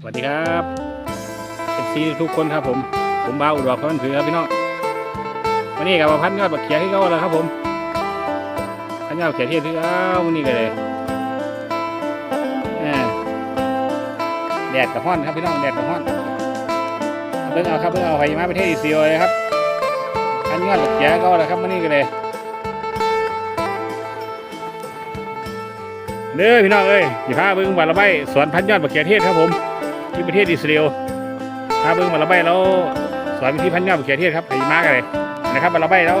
สวัสดีครับเอฟซีทุกคนครับผม ผมบ้าวอุดรพันธุ์ผือครับพี่น้องวันนี้กับพันยอดบักเขียที่เขาแล้วครับผมพันยอดเขียที่ที่เขาวันนี้ก็เลยแดดกับห้อนครับพี่น้องแดดกับห้อนเบิ่งเอาครับเบิ่งเอาไปมาประเทศอิสราเอลยครับพันยอดบักเขียเขาแล้วครับวันนี้ก็เลยเด้อพี่น้องเอ้ยสิพาเบิ่งบาระใบสวนพันยอดบักเขียเทศครับผม ที่ประเทศอิสราเอลพาเบิ่งมาละใบแล้วสอนวิธีพันยอดบักเขียเทศครับไปมากเลยนะครับมาละใบแล้ว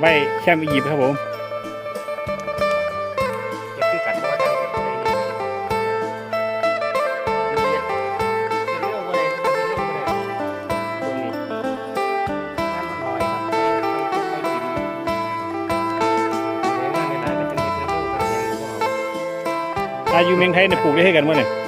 ไว้แชมป์อียิปต์ครับผมอายุเมืองไทยเนี่ยปลูกได้ให้กันเมื่อไหร่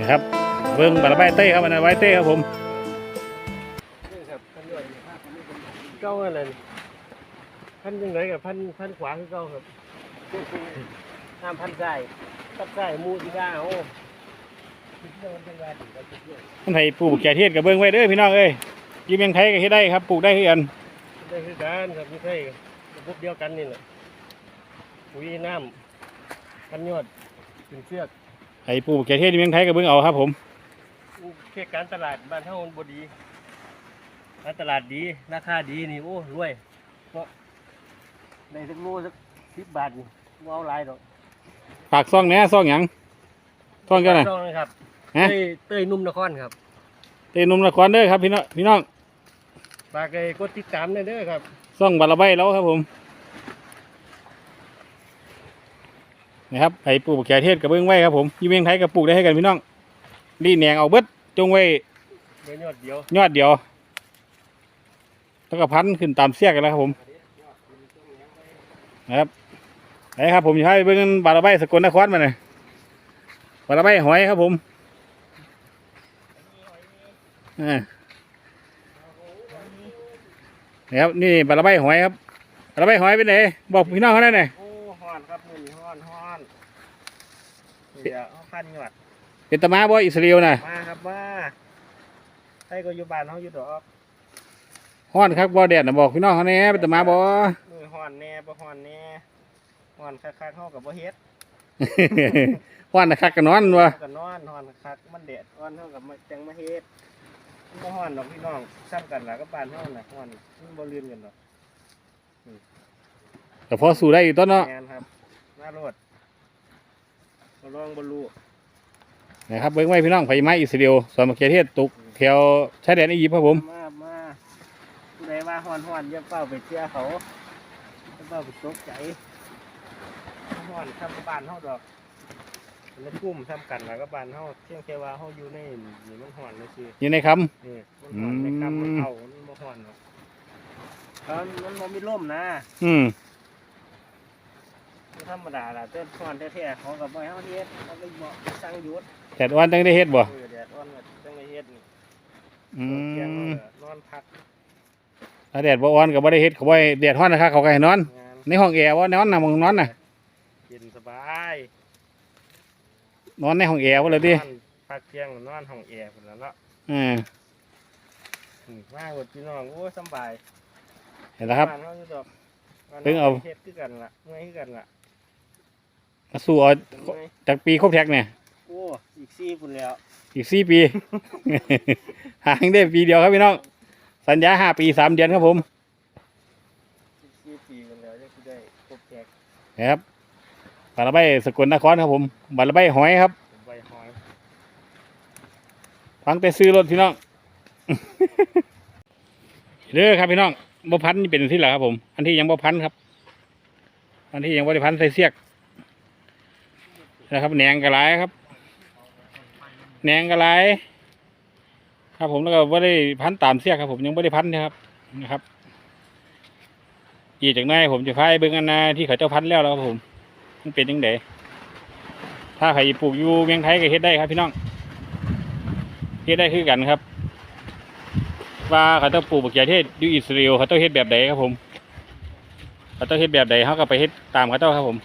นะครับเบิ่งบาระใบเต้ครับอันนั้นไว้เต้ครับผมครับพันด้วยเก้าอะไรพันยังไงกับพันพันขวาคือเก้าครับห้ามพันใส่ตัดใส่มูสิก้าโอ้เรื่องมันเป็นว่าดีครับเพื่อนท่านไทยปลูกบักเขียเทศกับเบิ่งไว้เด้อพี่น้องเอ้ยอยูเมืองไทยก็เฮ็ดได้ครับปลูกได้คือกันได้คือการครับไม่ใช่ระบบเดียวกันนี่แหละปุ๋ยน้ำพันยอดถึงเชือกไอ้ปลูกบักเขียเทศที่เมืองไทยก็เบิ่งเอาครับ ผมเค่การตลาดบ้านเฮามันบ่ดีการตลาดดีราคาดีนี่โอ้รวยเนาะได้สักโลสักสิบบาทนี่บ่เอาหลายดอกฝากซ่องแหน่ซ่องหยังซ่องเจ้าน่ะต้องนะครับฮะ เต้ยเต้ยนุ่มนครครับเต้นมนครเด้อครับพี่น้องพี่น้องฝากไอ้กดติดตามด้วยเด้อครับ ซ่องบาระใบแล้วครับผม นะครับไอ้ปลูกบักเขียเทศกับเบิ่งไว้ครับผมอยูเมืองไทยก็ปลูกได้ให้กันพี่น้องรีดแหนงเอาเบิดจงไว้เดี๋ยวยอดเดียวยอดเดียวแล้วก็พันขึ้นตามเสียกันแล้วครับผมนะครับไหนครับผมจะให้เบิ่งบาระใบสกลนครมาหน่อยบาระใบหอยครับผมอ่านี่ครับนี่บาระใบหอยครับบาระใบหอยเป็นไงบอกพี่น้องเขาได้หน่อย โอ้ฮ้อนครับมื้อนี้ฮ้อนฮ้อน เดี๋ยวเอาพันยอดเป็นตะมาบ่อิสราเอลน่ะมาครับมาใครก็อยู่บ้านเฮาอยู่ดอกฮ้อนครับบ่แดดน่ะบอกพี่น้องเขาแน่เป็นตะมาบ่มือฮ้อนแน่บ่ฮ้อนแน่ฮ้อนคักๆเฮาก็บ่เฮ็ดฮ้อนนะคักกันนอนวะก็นอนฮ้อนคักมันแดดฮ้อนเฮาก็มาจังมาเฮ็ดมันบ่ฮ้อนดอกพี่น้องซ้ำกันล่ะกับบ้านเฮาน่ะฮ้อนมันบ่ลืนกันดอกแต่พอสู้ได้อยู่ต้นเนาะแม่นครับน่าโลดบ่ ลองบ่รู้นะครับเบิ่งไว้พี่น้องไผไม้อิสราเอลสวนมะเขือเทศตกแถวชายแดนอียิปต์ครับผมมามาผู้ใดว่าฮ้อนๆอย่าเฝ้าไปเชื่อเขาอย่าเฝ้าไปตกใจฮ้อนซ้ำกับบ้านเฮาดอกแล้วกุ้มซ้ำกันล่ะกับบ้านเฮาเพียงแค่ว่าเฮาอยู่ในนี่มันฮ้อนซื่ออยู่ในคนี่มันหอนในคำมันเอามันบ่หอนหรอกตอนมันบ่มีร่มนะำอืมมัน ธรรมดาล่ะเต้นหอนแท้ๆเขากับบ่ให้เฮาเฮ็ดเขาไปบอกสั่งหยุดแดดวันจังได้เฮ็ดบ่เออแดดร้อนก็จังได้เฮ็ดนี่อืเที่ยงมเขาก็นอนพักถ้าแดดบ่อ่อนก็บ่ได้เฮ็ดเขาบ่ให้แดดร้อนนะครับเขาก็ให้นอน งานในห้องแอร์บ่นอนน่ะมองนอนน่ะเย็นสบายนอนในห้องแอร์บ่เลยตินอนพักเที่ยงนอนห้องแอร์พุ่นล่ะเนาะอ่าอืมมาหมดพี่น้องโอ้ยสำบายเห็นแล้วครับานเฮาอยู่ดอกบ้นเพิ่งเอาเฮ็ดคือกันล่ะเมื่อยคือกันล่ะ มาสู้เอาเมื่อยจากปีครบแท็กเนี่ยโอ้อีก4พุ่นแล้วอีก4ปี ห่างได้ปีเดียวครับพี่น้อง สัญญาห้าปีสามเดือนครับผมอีก4ปีพุ่นแล้วจะสิได้ครบแจกนะครับาระใบสกลนครครับผมบาระใบหอยครับใบหอยฟังแต่ซื้อรถพี่น้องเด้อครับพี่น้องบ่พันนี่เป็นที่หละครับผม อันที่ยังบ่พันครับ อันที่ยังบ่ได้พันใส่เสียก นะครับแหนงกระไรครับแหนงกระไรครับผมแล้วก็บ่ได้พันตามเสียครับ ผมยังบ่ได้พันนะครับนะครับอีกจากนั้นผมจะพายเบิ่งอันนาที่เขาเจ้าพันแล้วแล้วครับผมมันเป็นยังไงถ้าใครปลูกอยู่เมืองไทยก็เฮ็ดได้ครับ พี่น้องเฮ็ดได้คือกันครับ ว่าเขาต้องปลูกบักเขือเทศอยู่อิสราเอลเขาต้องเฮ็ดแบบใดครับผมเขาต้องเฮ็ดแบบใดเขาก็ไปเฮ็ดตามเขาเจ้าครับผม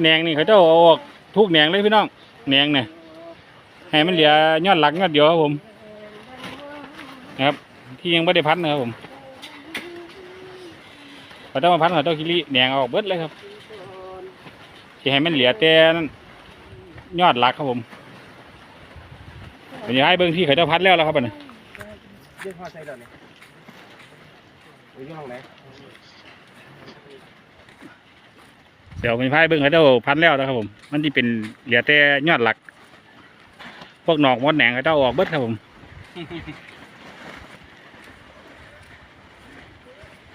แหนงนี่เขาเจ้าเอาออก ทุกแหนงเลยพี่น้องแหนงเนี่ยให้มันเหลือยอดหลักยอดเดียวครับผมนะครับที่ยังไม่ได้พันนะครับผมเขาต้องมาพันเขาต้องคิริแหนงออกเบิดเลยครับที่ให้มันเหลือแต่นั่นยอดหลักครับผมผมอยากให้เบิ้งที่เขาจ้าพัดแล้วแล้วครับอันนี้เรียกพ่อใส่ดอกนี่อยู่ที่ห้องไหน เดี๋ยวมจะให้เบิ้งเขาเจ้าพัดแล้วนะครับผม มันที่เป็นเหลือแต่ยอดหลัก พวกหนอกมดแหนงเขาเจ้าออกเบิดครับผม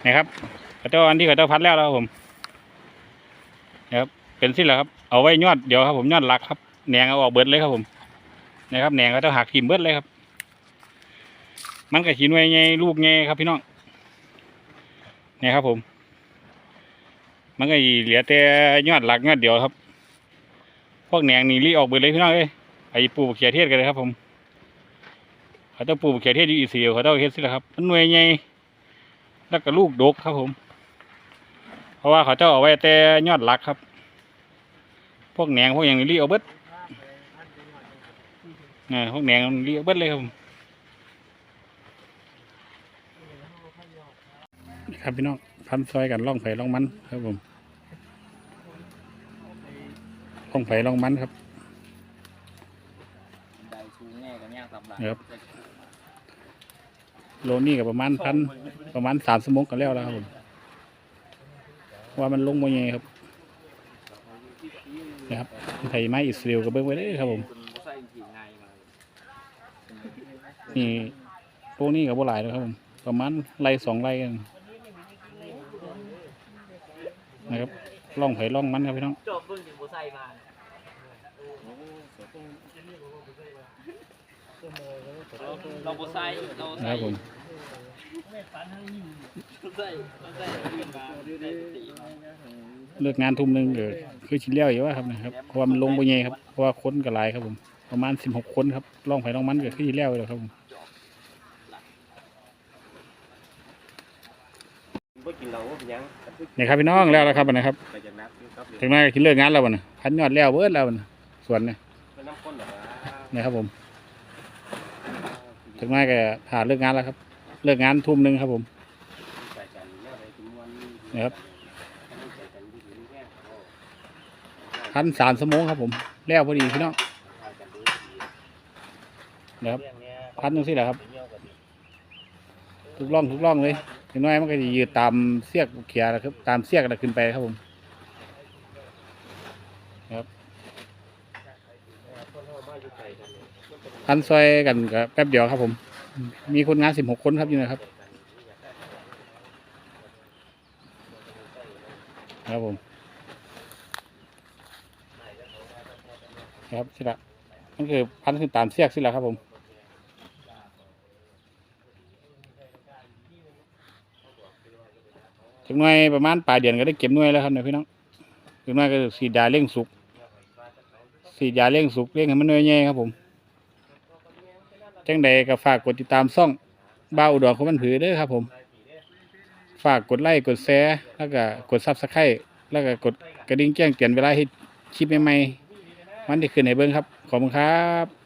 นะครับเขาเจ้าอันที่เขาเจ้าพัดแล้วแล้วครับผมนะครับเป็นสิ้นแล้วครับ เอาไว้ยอดเดี๋ยวครับผมยอดหลักครับแหนงเอาออกเบิดเลยครับผม นะครับแหนงเขาเจ้าหักทิ่มเบิดเลยครับ มันก็ขีนไว้ไงลูกไงครับพี่น้องนี่ครับผม มันก็เหลือแต่ยอดหลักยอดเดียวครับ พวกแหนงนี่รีออกเบิดเลยพี่น้องเอ้ยไอ้ปลูกเขียเทศกันเลยครับผมเขาต้องปลูกเขียเทศอยู่อีเสีเขาต้องเฮ็ดสิละครับมันหน่วยไงแล้วก็ลูกดกครับผม เพราะว่าเขาเจ้าเอาไว้แต่ยอดหลักครับ พวกแหนงพวกอย่างนี้รีเอาเบิดนี่ยพวกแหนงรีเอาเบิดเลยครับครับพี่น้องพันซอยกันล่องไผ่ล่องมันครับผม ล่องไผ่ล่องมันครับได้ชูแง่กันย่างสับหลังครับ โลนี่กับประมาณพันประมาณสามสมงกันแล้วแล้วครับผมว่ามันลงมาไงครับนะครับไทยไม้อิสราเอลกับเบิ้งไว้เลยครับผม คุณบ่ใส่กี่ไงมานี่โลนี่กับโบหลายแล้วครับผมประมาณไรสองไรกันนะครับ ล่องไผ่ล่องมันครับพี่น้องจบเพิ่งถึงบ่ใส่มาเราบ่ใส่เรานะใส่ครับผมใส่เราใส่ขึ้นมาได้สติมเลิกงานทุ่มหนึ่งเออคือชิ้นเลี้ยวอยู่ว่าครับนะครับเพราะว่ามลงไปไงครับเพราะว่าค้นก็หลายครับผมประมาณสิบหกคนครับล่องไผ่ล่องมันเก็คือชิ้นเลี้ยวอยู่แล้วครับผม กินเราบ่เป็นหยังนี่ครับพี่น้องแล้วแล้วครับอันนะครับไปจากนัดครับถึงแม้จะกินเลิกงานแล้ววันนะพันยอดแล้วเบิดแล้วบัดนะส่วนเนี่ยเป็นน้ำข้นเหรอวะนะครับผมถึงแม้ก็ผ่านเลิกงานแล้วครับ เลิกงานทุ่มหนึ่งครับผม ใส่กันเนี่ยอะไรกินวันนะครับ ใส่กันดีๆแห้งโอ้พันสามสมงครับผมแล้วพอดีพี่น้องใส่กันดีนะครับเรื่องเนี้ยพันตรงที่แหละครับ เที่ยวกันดีทุกร่องทุกร่องเลย ถึงน้อยมันก็จะยืดตามเสียกเขียนะครับ ตามเสียกนะขึ้นไปครับผมคนเข้ามาอยู่ไกลกันเนี่ยมันเป็นพันซอยกันก็แป๊บเดียวครับผม มีคนงานสิบหกคนครับอยู่นะครับ ครับผมครับสิละนั่นคือพันขึ้นตามเสียกสิละครับผม ถึงหน่วยประมาณปลายเดือนก็ได้เก็บหน่วยแล้วครับเนี่ยพี่น้องถึงหน่วยก็สีดาเร่งสุกสีดาเร่งสุกเร่งให้มันหน่วยใหญ่ครับผมจังใดก็ฝากกดติดตามซ่องบ้าอุดรของมันผือเด้อครับผม ฝากกดไลค์กดแชร์แล้วก็กดซับสไครต์แล้วก็กดกระดิ่งแจ้งเตือนเวลาเฮ็ดคลิปใหม่ๆมันจะขึ้นให้เบิ่งครับ ขอบคุณครับ